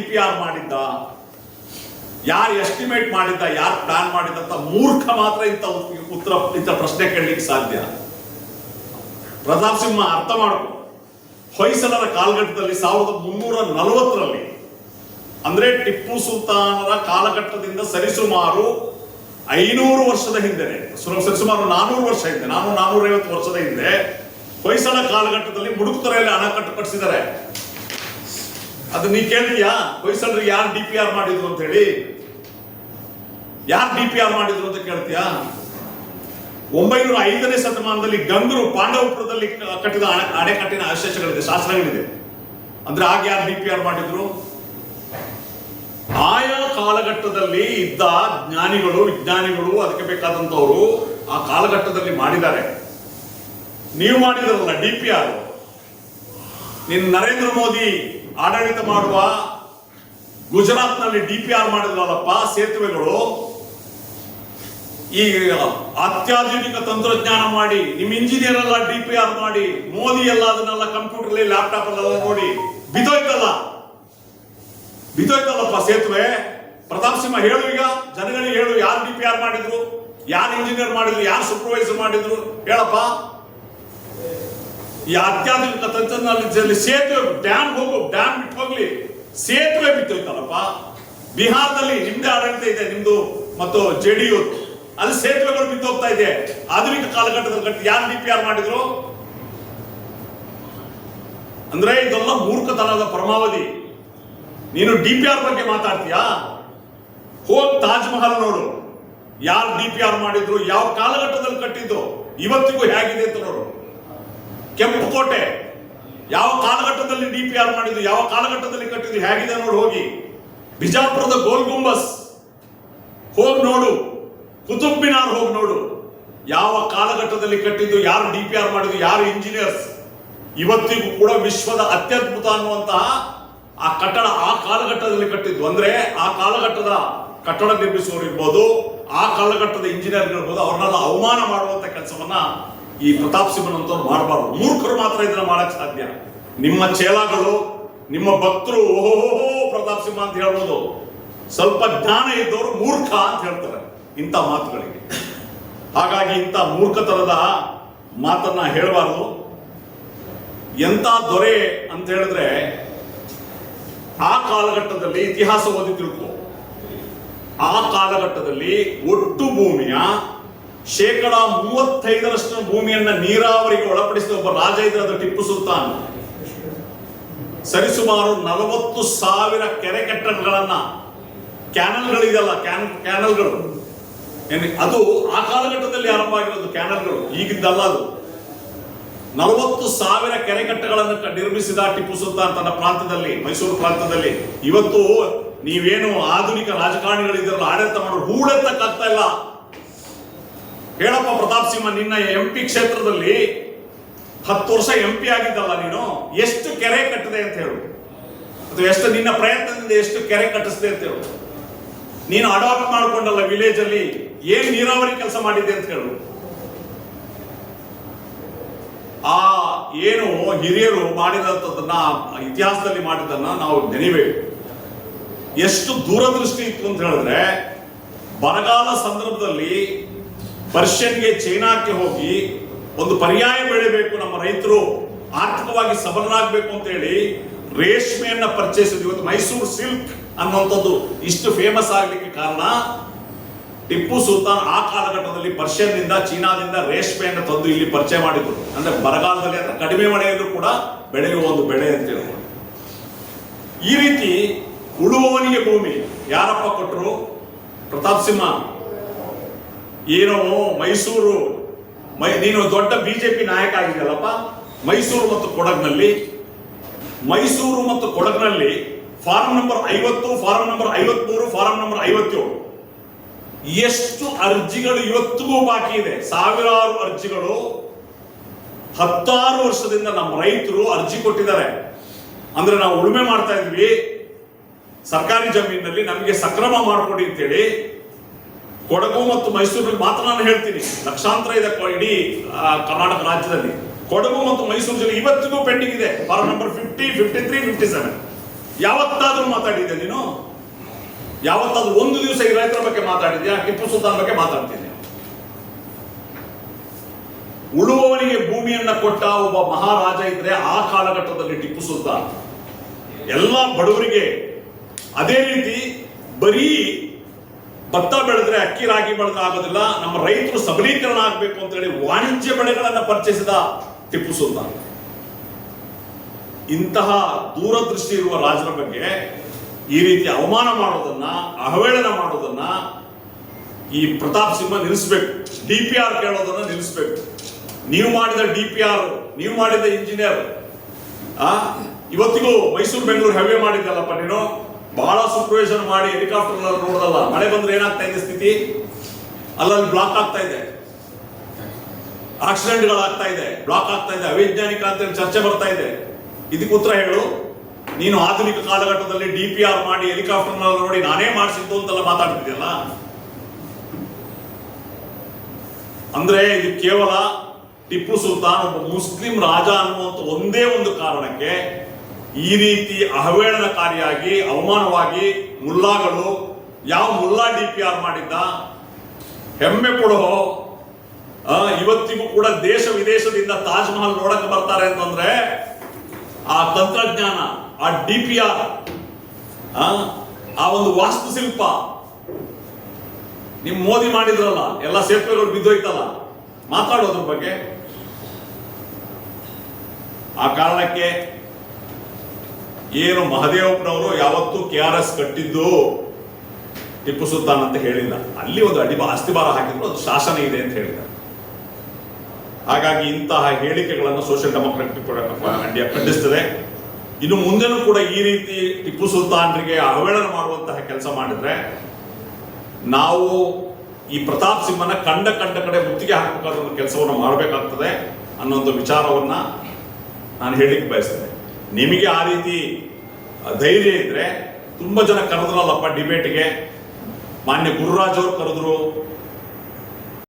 D P ಮಾಡಿದ್ದ, ಯಾರು estimate ಮಾಡಿದ್ದ, ಯಾರು ಪ್ಲಾನ್ ಮಾಡಿದಂತ ಮೂರ್ಖ ಮಾತ್ರ ಇಂಥ ಉತ್ತರ ಇಂಥ ಪ್ರಶ್ನೆ ಕೇಳಲಿಕ್ಕೆ ಸಾಧ್ಯ. ಪ್ರತಾಪ್ ಸಿಂಹ ಅರ್ಥ ಮಾಡ್ಕೊ. ಹೊಯ್ಸಳರ ಕಾಲಘಟ್ಟದಲ್ಲಿ ಸಾವಿರದ ಮುನ್ನೂರ ನಲವತ್ತರಲ್ಲಿ, ಅಂದ್ರೆ ಟಿಪ್ಪು ಸುಲ್ತಾನರ ಕಾಲಘಟ್ಟದಿಂದ ಸರಿಸುಮಾರು ಐನೂರು ವರ್ಷದ ಹಿಂದೆ ಸರಿಸುಮಾರು ನಾನೂರು ವರ್ಷ ಹಿಂದೆ, ನಾನು ನಾನೂರೈವತ್ತು ವರ್ಷದ ಹಿಂದೆ, ಹೊಯ್ಸಳ ಕಾಲಘಟ್ಟದಲ್ಲಿ ಮುಡುಕ್ತರೆಯಲ್ಲಿ ಅಣೆಕಟ್ಟು ಕಟ್ಟಿಸಿದ್ದಾರೆ. ಅದು ನೀ ಕೇಳ್ತೀಯಾ? ಹೊಯ್ಸಳರು ಯಾರು ಡಿ ಪಿ ಆರ್ ಮಾಡಿದ್ರು ಅಂತ ಹೇಳಿ? ಯಾರು ಡಿ ಪಿ ಆರ್ ಮಾಡಿದ್ರು ಅಂತ ಕೇಳ್ತೀಯಾ? ಒಂಬೈನೂರ ಐದನೇ ಶತಮಾನದಲ್ಲಿ ಗಂಗರು ಪಾಂಡವಪುರದಲ್ಲಿ ಕಟ್ಟಿದ ಅಣೆ, ಅಣೆಕಟ್ಟಿನ ಅವಶೇಷಗಳಿದೆ, ಶಾಸ್ತ್ರಗಳಿದೆ. ಅಂದ್ರೆ ಆಗ ಯಾರು ಡಿ ಪಿ ಆರ್ ಮಾಡಿದ್ರು? ಆಯಾ ಕಾಲಘಟ್ಟದಲ್ಲಿ ಇದ್ದ ಜ್ಞಾನಿಗಳು, ವಿಜ್ಞಾನಿಗಳು, ಅದಕ್ಕೆ ಬೇಕಾದಂತವರು ಆ ಕಾಲಘಟ್ಟದಲ್ಲಿ ಮಾಡಿದ್ದಾರೆ. ನೀವು ಮಾಡಿದ್ರಲ್ಲ ಡಿ ಪಿ ಆರ್. ನಿನ್ ನರೇಂದ್ರ ಮೋದಿ ಆಡಳಿತ ಮಾಡುವ ಗುಜರಾತ್ನಲ್ಲಿ ಡಿ ಪಿ ಆರ್ ಮಾಡಿದ್ರಲ್ಲಪ್ಪ, ಸೇತುವೆಗಳು. ಈ ಅತ್ಯಾಧುನಿಕ ತಂತ್ರಜ್ಞಾನ ಮಾಡಿ, ನಿಮ್ ಇಂಜಿನಿಯರ್ ಎಲ್ಲ ಡಿ ಪಿ ಆರ್ ಮಾಡಿ, ಮೋದಿ ಎಲ್ಲ ಅದನ್ನೆಲ್ಲ ಕಂಪ್ಯೂಟರ್ ಲ್ಯಾಪ್ಟಾಪ್ ಅಲ್ಲೆಲ್ಲ ನೋಡಿ, ಬಿದ್ದೋಯ್ತಲ್ಲ. ಬಿದ್ದೋಯ್ತಲ್ಲಪ್ಪ ಸೇತುವೆ. ಪ್ರತಾಪ್ ಸಿಂಹ ಹೇಳು ಈಗ ಜನಗಳಿಗೆ ಹೇಳು, ಯಾರು ಡಿ ಪಿ ಆರ್ ಮಾಡಿದ್ರು, ಯಾರು ಇಂಜಿನಿಯರ್ ಮಾಡಿದ್ರು, ಯಾರು ಸೂಪರ್ವೈಸರ್ ಮಾಡಿದ್ರು, ಹೇಳಪ್ಪ. ಈ ಅತ್ಯಾಧುನಿಕ ತಂತ್ರಜ್ಞಾನದಲ್ಲಿ ಸೇತುವೆ ಡ್ಯಾಮ್ ಹೋಗು ಡ್ಯಾಮ್ ಬಿಟ್ಟು ಹೋಗ್ಲಿ, ಸೇತುವೆ ಬಿತ್ತೋಯ್ತಲ್ಲಪ್ಪ? ಬಿಹಾರದಲ್ಲಿ ನಿಮ್ದೇ ಆಡಳಿತ ಇದೆ, ನಿಮ್ದು ಮತ್ತು ಜೆ ಡಿ ಯು ಅಲ್ಲಿ ಸೇತುವೆಗಳು ಬಿತ್ತೋಗ್ತಾ ಇದೆ. ಆಧುನಿಕ ಕಾಲಘಟ್ಟದಲ್ಲಿ ಕಟ್ಟಿ ಯಾರು ಡಿ ಪಿ ಆರ್ ಮಾಡಿದ್ರು? ಅಂದ್ರೆ ಇದೆಲ್ಲ ಮೂರ್ಖತನದ ಪರಮಾವಧಿ. ನೀನು ಡಿ ಪಿ ಆರ್ ಬಗ್ಗೆ ಮಾತಾಡ್ತೀಯಾ? ಹೋಗ್ ತಾಜ್ ಮಹಲ್ ನೋಡು. ಯಾರು ಡಿ ಪಿ ಆರ್ ಮಾಡಿದ್ರು, ಯಾವ ಕಾಲಘಟ್ಟದಲ್ಲಿ ಕಟ್ಟಿದ್ದು, ಇವತ್ತಿಗೂ ಹೇಗಿದೆ ಅಂತ ನೋಡು. ಕೆಂಪು ಕೋಟೆ ಯಾವ ಕಾಲಘಟ್ಟದಲ್ಲಿ ಡಿ ಪಿ ಆರ್ ಮಾಡಿದ್ದು, ಯಾವ ಕಾಲಘಟ್ಟದಲ್ಲಿ ಕಟ್ಟಿದ್ದು ಹೇಗಿದೆ ನೋಡಿ ಹೋಗಿ. ಬಿಜಾಪುರದ ಗೋಲ್ ಗುಂಬಸ್ ಹೋಗಿ ನೋಡು. ಕುತುಬ್ ಮಿನಾರ್ ಹೋಗಿ ನೋಡು. ಯಾವ ಕಾಲಘಟ್ಟದಲ್ಲಿ ಕಟ್ಟಿದ್ದು, ಯಾರು ಡಿ ಪಿ ಆರ್ ಮಾಡಿದ್ದು, ಯಾರು ಇಂಜಿನಿಯರ್ಸ್ ಇವತ್ತಿಗೂ ಕೂಡ ವಿಶ್ವದ ಅತ್ಯದ್ಭುತ ಅನ್ನುವಂತಹ ಆ ಕಟ್ಟಡ ಆ ಕಾಲಘಟ್ಟದಲ್ಲಿ ಕಟ್ಟಿದ್ದು. ಅಂದ್ರೆ ಆ ಕಾಲಘಟ್ಟದ ಕಟ್ಟಡ ನಿರ್ಮಿಸುವವರು ಇರ್ಬೋದು, ಆ ಕಾಲಘಟ್ಟದ ಇಂಜಿನಿಯರ್ ಇರ್ಬೋದು, ಅವ್ರನ್ನೆಲ್ಲ ಅವಮಾನ ಮಾಡುವಂತ ಕೆಲಸವನ್ನ ಈ ಪ್ರತಾಪ್ ಸಿಂಹನಂತವ್ರು ಮಾಡಬಾರ್ದು. ಮೂರ್ಖರು ಮಾತ್ರ ಇದನ್ನ ಮಾಡಕ್ ಸಾಧ್ಯ. ನಿಮ್ಮ ಚೇಲಾಗಳು ನಿಮ್ಮ ಭಕ್ತರು ಓಹೋ ಪ್ರತಾಪ್ ಸಿಂಹ ಅಂತ ಹೇಳ್ಬೋದು. ಸ್ವಲ್ಪ ಜ್ಞಾನ ಇದ್ದವರು ಮೂರ್ಖ ಅಂತ ಹೇಳ್ತಾರೆ ಇಂಥ ಮಾತುಗಳಿಗೆ. ಹಾಗಾಗಿ ಇಂಥ ಮೂರ್ಖತನದ ಮಾತನ್ನ ಹೇಳಬಾರ್ದು. ಎಂತ ದೊರೆ ಅಂತ ಹೇಳಿದ್ರೆ ಆ ಕಾಲಘಟ್ಟದಲ್ಲಿ ಇತಿಹಾಸ ಓದಿ ತಿಳ್ಕೊ. ಆ ಕಾಲಘಟ್ಟದಲ್ಲಿ ಒಟ್ಟು ಭೂಮಿಯ ಶೇಕಡ ಮೂವತ್ತೈದರಷ್ಟು ಭೂಮಿಯನ್ನ ನೀರಾವರಿಗೆ ಒಳಪಡಿಸಿದ ಒಬ್ಬ ರಾಜ ಇದ್ರೆ ಅದು ಟಿಪ್ಪು ಸುಲ್ತಾನ್. ಸರಿಸುಮಾರು ನಲವತ್ತು ಸಾವಿರ ಕೆರೆ ಕಟ್ಟಡಗಳನ್ನ ಕ್ಯಾನಲ್ಗಳಿದೆಯಲ್ಲ, ಕ್ಯಾನ್, ಕ್ಯಾನಲ್ಗಳು. ಅದು ಆ ಕಾಲಘಟ್ಟದಲ್ಲಿ ಆರಂಭ ಆಗಿರೋದು ಕ್ಯಾನಲ್ಗಳು, ಈಗಿದ್ದಲ್ಲ ಅದು. ನಲವತ್ತು ಸಾವಿರ ಕೆರೆಕಟ್ಟೆಗಳನ್ನು ನಿರ್ಮಿಸಿದ ಟಿಪ್ಪು ಸುಲ್ತಾನ್ ತನ್ನ ಪ್ರಾಂತದಲ್ಲಿ ಮೈಸೂರು ಪ್ರಾಂತದಲ್ಲಿ ಇವತ್ತು ನೀವೇನು ಆಧುನಿಕ ರಾಜಕಾರಣಿಗಳಿದ್ದಾರಲ್ಲ, ಆಡಳಿತ ಮಾಡೋರು ಹೂಳೆತ್ತಕ್ಕಾಗ್ತಾ ಇಲ್ಲ. ಹೇಳಪ್ಪ ಪ್ರತಾಪ್ ಸಿಂಹ, ನಿನ್ನ ಎಂ ಪಿ ಕ್ಷೇತ್ರದಲ್ಲಿ ಹತ್ತು ವರ್ಷ ಎಂ ಪಿ ಆಗಿದ್ದಲ್ಲ ನೀನು, ಎಷ್ಟು ಕೆರೆ ಕಟ್ಟಿದೆ ಅಂತ ಹೇಳು. ಅಥವಾ ಎಷ್ಟು ನಿನ್ನ ಪ್ರಯತ್ನದಿಂದ ಎಷ್ಟು ಕೆರೆ ಕಟ್ಟಿಸಿದೆ ಅಂತ ಹೇಳು. ನೀನು ಅಡಾಪ್ಟ್ ಮಾಡ್ಕೊಂಡಲ್ಲ ವಿಲೇಜ್ ಅಲ್ಲಿ, ಏನ್ ನೀರಾವರಿ ಕೆಲಸ ಮಾಡಿದೆ ಅಂತ ಹೇಳು. ಆ ಏನು ಹಿರಿಯರು ಮಾಡಿದಂಥದ್ದನ್ನ, ಇತಿಹಾಸದಲ್ಲಿ ಮಾಡಿದ್ದನ್ನ ನಾವು ನೆನಿಬೇಕು. ಎಷ್ಟು ದೂರದೃಷ್ಟಿ ಇತ್ತು ಅಂತ ಹೇಳಿದ್ರೆ, ಬರಗಾಲ ಸಂದರ್ಭದಲ್ಲಿ ಪರ್ಷಿಯನ್ಗೆ ಚೈನಾಕ್ಕೆ ಹೋಗಿ ಒಂದು ಪರ್ಯಾಯ ಬೆಳೆಬೇಕು ನಮ್ಮ ರೈತರು ಆರ್ಥಿಕವಾಗಿ ಸಬಲರಾಗಬೇಕು ಅಂತ ಹೇಳಿ ರೇಷ್ಮೆಯನ್ನ ಪರ್ಚೇಸ್ ಇವತ್ತು ಮೈಸೂರು ಸಿಲ್ಕ್ ಅನ್ನುವಂಥದ್ದು ಇಷ್ಟು ಫೇಮಸ್ ಆಗಲಿಕ್ಕೆ ಕಾರಣ ಟಿಪ್ಪು ಸುಲ್ತಾನ್ ಆ ಕಾಲಘಟ್ಟದಲ್ಲಿ ಪರ್ಷಿಯನ್ನಿಂದ ಚೀನಾದಿಂದ ರೇಷ್ಮೆಯನ್ನು ತಂದು ಇಲ್ಲಿ ಪರಿಚಯ ಮಾಡಿದ್ರು. ಅಂದ್ರೆ ಬರಗಾಲದಲ್ಲಿ ಅಂದ್ರೆ ಕಡಿಮೆ ಮಳೆಯಲ್ಲೂ ಕೂಡ ಬೆಳೆಯುವ ಒಂದು ಬೆಳೆ ಅಂತ ಹೇಳ್ಬೋದು. ಈ ರೀತಿ ಉಳುವವನಿಗೆ ಭೂಮಿ ಯಾರಪ್ಪ ಕೊಟ್ಟರು ಪ್ರತಾಪ್ ಸಿಂಹ. ಏನು ಮೈಸೂರು, ಮೈ ನೀನು ದೊಡ್ಡ ಬಿಜೆಪಿ ನಾಯಕ ಆಗಿದ್ದಲ್ಲಪ್ಪ ಮೈಸೂರು ಮತ್ತು ಕೊಡಗ್ನಲ್ಲಿ. ಮೈಸೂರು ಮತ್ತು ಕೊಡಗ್ನಲ್ಲಿ ಫಾರಂ ನಂಬರ್ ಐವತ್ತು, ಫಾರಂ ನಂಬರ್ ಐವತ್ಮೂರು, ಫಾರಂ ನಂಬರ್ ಐವತ್ತೇಳು. ಎಷ್ಟು ಅರ್ಜಿಗಳು ಇವತ್ತಿಗೂ ಬಾಕಿ ಇದೆ? ಸಾವಿರಾರು ಅರ್ಜಿಗಳು. ಹತ್ತಾರು ವರ್ಷದಿಂದ ನಮ್ಮ ರೈತರು ಅರ್ಜಿ ಕೊಟ್ಟಿದ್ದಾರೆ. ಅಂದ್ರೆ ನಾವು ಉಳುಮೆ ಮಾಡ್ತಾ ಇದ್ವಿ. ಸರ್ಕಾರಿ ಜಮೀನಿನಲ್ಲಿ ನಮಗೆ ಸಕ್ರಮ ಮಾಡಿಕೊಡಿ ಅಂತೇಳಿ ಕೊಡಗು ಮತ್ತು ಮೈಸೂರಿನಲ್ಲಿ ಮಾತ್ರ ನಾನು ಹೇಳ್ತೀನಿ. ಲಕ್ಷಾಂತರ ಇದೆ ಇಡೀ ಕರ್ನಾಟಕ ರಾಜ್ಯದಲ್ಲಿ. ಕೊಡಗು ಮತ್ತು ಮೈಸೂರು ಜಿಲ್ಲೆ ಇವತ್ತಿಗೂ ಪೆಂಡಿಂಗ್ ಇದೆ. Form number fifty fifty three fifty seven ಯಾವತ್ತಾದ್ರೂ ಮಾತಾಡಿದ್ದೆ ನೀನು? ಯಾವತ್ತಾದ್ರೂ ಒಂದು ದಿವಸ ಈ ರೈತರ ಬಗ್ಗೆ ಮಾತಾಡಿದ್ಯಾ? ಟಿಪ್ಪು ಸುಲ್ತಾನ್ ಬಗ್ಗೆ ಮಾತಾಡ್ತೀನಿ. ಉಳುವವನಿಗೆ ಭೂಮಿಯನ್ನ ಕೊಟ್ಟ ಒಬ್ಬ ಮಹಾರಾಜ ಇದ್ರೆ ಆ ಕಾಲಘಟ್ಟದಲ್ಲಿ ಟಿಪ್ಪು ಸುಲ್ತಾನ್. ಎಲ್ಲ ಬಡವರಿಗೆ ಅದೇ ರೀತಿ ಬರೀ ಭತ್ತ ಬೆಳೆದ್ರೆ ಅಕ್ಕಿ, ರಾಗಿ ಬೆಳೆದಾಗೋದಿಲ್ಲ ನಮ್ಮ ರೈತರು ಸಬಲೀಕರಣ ಆಗಬೇಕು ಅಂತ ಹೇಳಿ ವಾಣಿಜ್ಯ ಬೆಳೆಗಳನ್ನ ಪರಿಚಯಿಸಿದ ಟಿಪ್ಪು ಸುಲ್ತಾನ್. ಇಂತಹ ದೂರದೃಷ್ಟಿ ಇರುವ ರಾಜರ ಬಗ್ಗೆ ಈ ರೀತಿ ಅವಮಾನ ಮಾಡೋದನ್ನ, ಅವಹೇಳನ ಮಾಡೋದನ್ನ ಈ ಪ್ರತಾಪ್ ಸಿಂಹ ನಿಲ್ಲಿಸ್ಬೇಕು. ಡಿ ಪಿ ಆರ್ ಕೇಳೋದನ್ನ ನಿಲ್ಲಿಸ್ಬೇಕು. ನೀವು ಮಾಡಿದ ಡಿ ಪಿ ಆರ್, ನೀವು ಮಾಡಿದ ಇಂಜಿನಿಯರ್, ಆ, ಇವತ್ತಿಗೂ ಮೈಸೂರು ಬೆಂಗಳೂರು ಹೈವೇ ಮಾಡಿದ್ದಲ್ಲಪ್ಪ ನೀನು? ಬಹಳ ಸೂಪರ್ವೈಸರ್ ಮಾಡಿ ಹೆಲಿಕಾಪ್ಟರ್ ನೋಡೋದಲ್ಲ, ಮಳೆ ಬಂದ್ರೆ ಏನಾಗ್ತಾ ಇದೆ ಸ್ಥಿತಿ? ಅಲ್ಲಲ್ಲಿ ಬ್ಲಾಕ್ ಆಗ್ತಾ ಇದೆ. ಆಕ್ಸಿಡೆಂಟ್ಗಳಾಗ್ತಾ ಇದೆ. ಬ್ಲಾಕ್ ಆಗ್ತಾ ಇದೆ. ಅವೈಜ್ಞಾನಿಕ ಅಂತ ಚರ್ಚೆ ಬರ್ತಾ ಇದೆ. ಇದಕ್ಕೆ ಉತ್ತರ ಹೇಳು. ನೀನು ಆಧುನಿಕ ಕಾಲಘಟ್ಟದಲ್ಲಿ ಡಿ ಪಿ ಆರ್ ಮಾಡಿ ಹೆಲಿಕಾಪ್ಟರ್ ನೋಡಿ ನಾನೇ ಮಾಡಿಸಿದ್ದು ಅಂತೆಲ್ಲ ಮಾತಾಡ್ತಿದ್ಯಲ್ಲ ಅಂದ್ರೆ ಇದು ಕೇವಲ ಟಿಪ್ಪು ಸುಲ್ತಾನ್ ಒಬ್ಬ ಮುಸ್ಲಿಂ ರಾಜ ಅನ್ನುವಂತ ಒಂದೇ ಒಂದು ಕಾರಣಕ್ಕೆ ಈ ರೀತಿ ಅವಹೇಳನಕಾರಿಯಾಗಿ ಅವಮಾನವಾಗಿ ಮುಲ್ಲಾಗಳು ಯಾವ ಮುಲ್ಲಾ ಡಿ ಪಿ ಆರ್ ಮಾಡಿದ್ದ? ಹೆಮ್ಮೆ ಕೊಡೋ ಇವತ್ತಿಗೂ ಕೂಡ ದೇಶ ವಿದೇಶದಿಂದ ತಾಜ್ ಮಹಲ್ ನೋಡಕ್ಕೆ ಬರ್ತಾರೆ ಅಂತಂದ್ರೆ ಆ ತಂತ್ರಜ್ಞಾನ, ಆ ಡಿ ಪಿ ಆರ್, ಆ ಒಂದು ವಾಸ್ತುಶಿಲ್ಪ ನಿಮ್ ಮೋದಿ ಮಾಡಿದ್ರಲ್ಲ, ಎಲ್ಲ ಸೇತುವೆಗಳು ಬಿದ್ದೋಯ್ತಲ್ಲ, ಮಾತಾಡೋದ್ರ ಬಗ್ಗೆ. ಆ ಕಾರಣಕ್ಕೆ ಏನು ಮಹದೇವಪ್ಪನವರು ಯಾವತ್ತೂ ಕೆ ಆರ್ ಎಸ್ ಕಟ್ಟಿದ್ದು ಟಿಪ್ಪು ಸುಲ್ತಾನ್ ಅಂತ ಹೇಳಿಲ್ಲ. ಅಲ್ಲಿ ಒಂದು ಅಡಿ ಅಸ್ತಿಭಾರ ಹಾಕಿದ್ರು, ಅದು ಶಾಸನ ಇದೆ ಅಂತ ಹೇಳಿದ್ದಾರೆ. ಹಾಗಾಗಿ ಇಂತಹ ಹೇಳಿಕೆಗಳನ್ನು ಸೋಷಿಯಲ್ ಡೆಮೋಕ್ರಾಟಿಕ್ ಇಂಡಿಯಾ ಖಂಡಿಸ್ತದೆ. ಇನ್ನು ಮುಂದೆನೂ ಕೂಡ ಈ ರೀತಿ ಟಿಪ್ಪು ಸುಲ್ತಾನ್ರಿಗೆ ಅವಹೇಳನ ಮಾಡುವಂತಹ ಕೆಲಸ ಮಾಡಿದ್ರೆ, ನಾವು ಈ ಪ್ರತಾಪ್ ಸಿಂಹನ ಕಂಡ ಕಂಡ ಕಡೆ ಮುತ್ತಿಗೆ ಹಾಕಬೇಕಾದ ಒಂದು ಕೆಲಸವನ್ನು ಮಾಡಬೇಕಾಗ್ತದೆ ಅನ್ನೋ ಒಂದು ವಿಚಾರವನ್ನ ನಾನು ಹೇಳಿಕ್ಕೆ ಬಯಸ್ತೇನೆ. ನಿಮಗೆ ಆ ರೀತಿ ಧೈರ್ಯ ಇದ್ರೆ ತುಂಬಾ ಜನ ಕರೆದ್ರಲ್ಲಪ್ಪ ಡಿಬೇಟ್ಗೆ ಮಾನ್ಯ ಗುರುರಾಜ್ ಅವರು ಕರೆದ್ರು